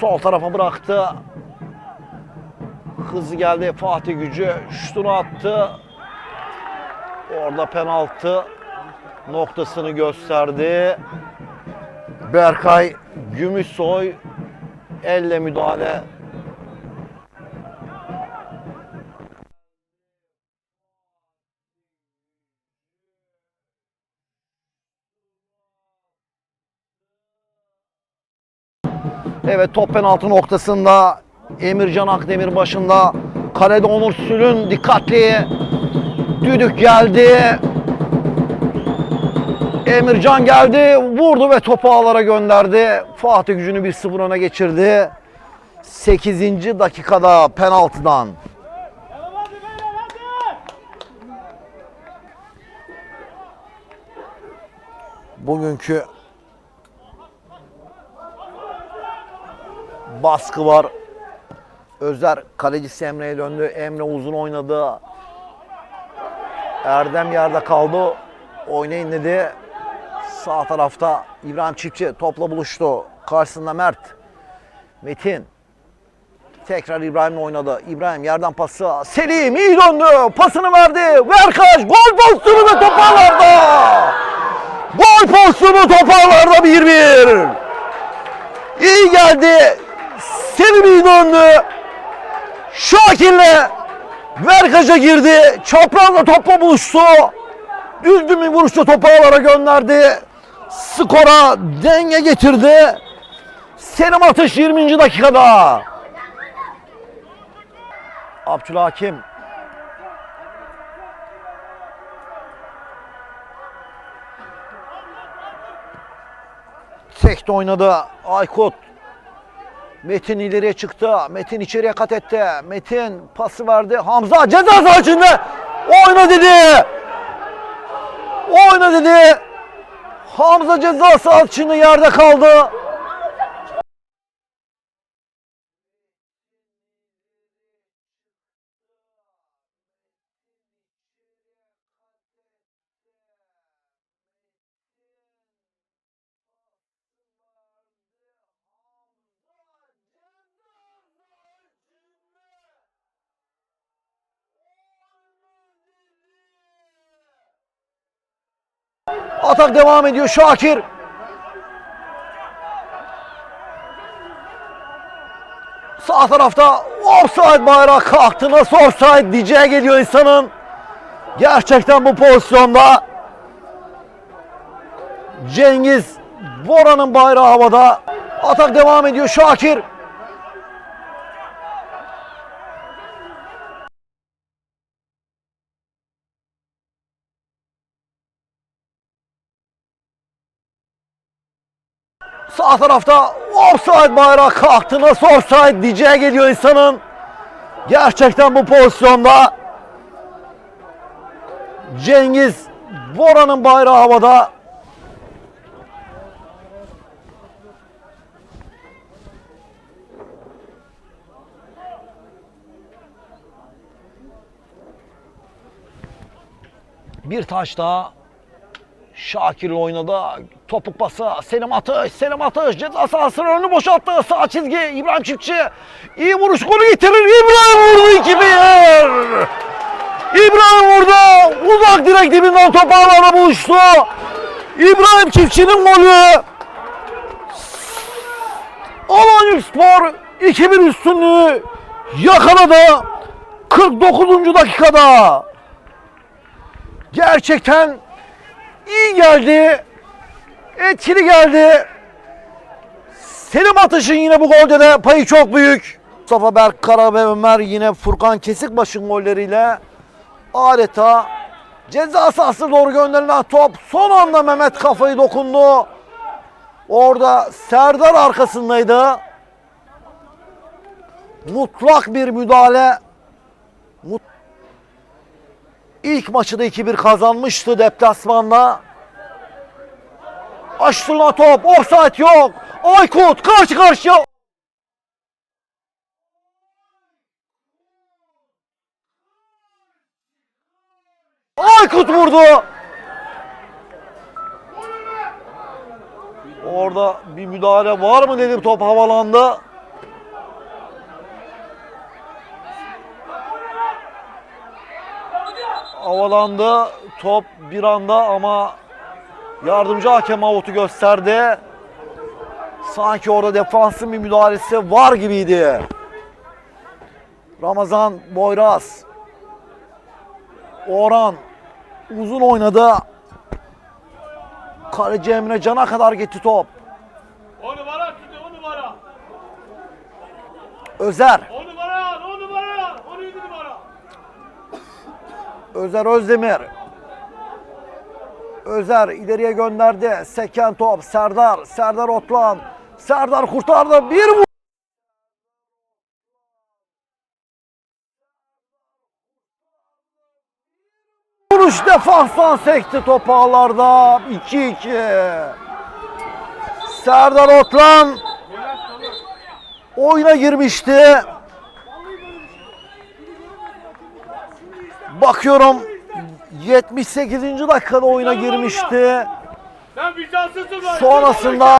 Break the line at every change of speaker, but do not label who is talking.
Sol tarafa bıraktı. Hızlı geldi Fatih Gücü. Şutunu attı. Orada penaltı noktasını gösterdi. Berkay Gümüşsoy elle müdahale. Evet top penaltı noktasında Emircan Akdemir başında. Kalede Onur Sülün dikkatli. Düdük geldi. Emircan geldi, vurdu ve topu ağlara gönderdi. Fatih gücünü 1-0 öne geçirdi. 8. dakikada penaltıdan. Bugünkü baskı var. Özer kalecisi Emre'ye döndü. Emre uzun oynadı. Erdem yerde kaldı. Oynayın dedi. Sağ tarafta İbrahim Çiftçi topla buluştu. Karşısında Mert. Metin. Tekrar İbrahim'le oynadı. İbrahim yerden pası. Selim iyi döndü. Pasını verdi. Verkaç gol pozisyonu ve top ağlarda. Gol pozisyonu top ağlarda 1-1. İyi geldi. Selim iyi döndü. Şakir'le Verkaç'a girdi. Çaprazla topla buluştu. Düzgün bir vuruşla topu ağlara gönderdi. Skora denge getirdi. Selim Atış 20. dakikada. Abdülhakim. Tekte oynadı Aykut. Metin ileriye çıktı. Metin içeriye kat etti. Metin pası verdi. Hamza ceza sahası içinde. Oyna dedi. Oyna dedi. Hamza ceza sahası yerde kaldı. Atak devam ediyor Şakir. Sağ tarafta offside bayrağı kalktı. Nasıl offside diyeceğe geliyor insanın. Gerçekten bu pozisyonda Cengiz Bora'nın bayrağı havada. Atak devam ediyor Şakir. Sağ tarafta offside bayrağı kalktı. Nasıl offside diyeceğe geliyor insanın. Gerçekten bu pozisyonda Cengiz Bora'nın bayrağı havada. Bir taş daha Şakir oynadı. Topuk pası. Selim Atış. Selim Atış. Ceza sahasının önünü boşalttı. Sağ çizgi. İbrahim Çiftçi. İyi vuruş. Golü getirir. İbrahim vurdu 2-1. İbrahim vurdu. Uzak direk dibinden top ağlarla buluştu. İbrahim Çiftçi'nin golü. Alanya Spor 2-1 üstünlüğü yakaladı. 49. dakikada. Gerçekten iyi geldi. Etkili geldi. Selim Atış'ın yine bu golde de payı çok büyük. Mustafa Berk Kara ve Ömer yine Furkan Kesikbaş'ın golleriyle adeta ceza sahasına doğru gönderilen top son anda Mehmet kafayı dokundu. Orada Serdar arkasındaydı. Mutlak bir müdahale. Mut İlk maçı da 2-1 kazanmıştı deplasmanda. Açtırılan top, offside yok. Aykut karşı karşıya. Aykut vurdu. Orada bir müdahale var mı dedim top havalandı. Havalandı. Top bir anda ama yardımcı hakem avutu gösterdi. Sanki orada defansın bir müdahalesi var gibiydi. Ramazan Boyraz. Orhan uzun oynadı. Kaleci Emre Can'a kadar gitti top.
O numara şimdi o numara.
Özer.
O numara, o numara. 17 numara.
Özer Özdemir. Özer ileriye gönderdi. Seken top. Serdar. Serdar Otlan. Serdar kurtardı. Bir vur. Vuruş defanstan sekti top ağlarda. 2-2. Serdar Otlan oyuna girmişti. Bakıyorum 78. dakikada oyuna girmişti. Sonrasında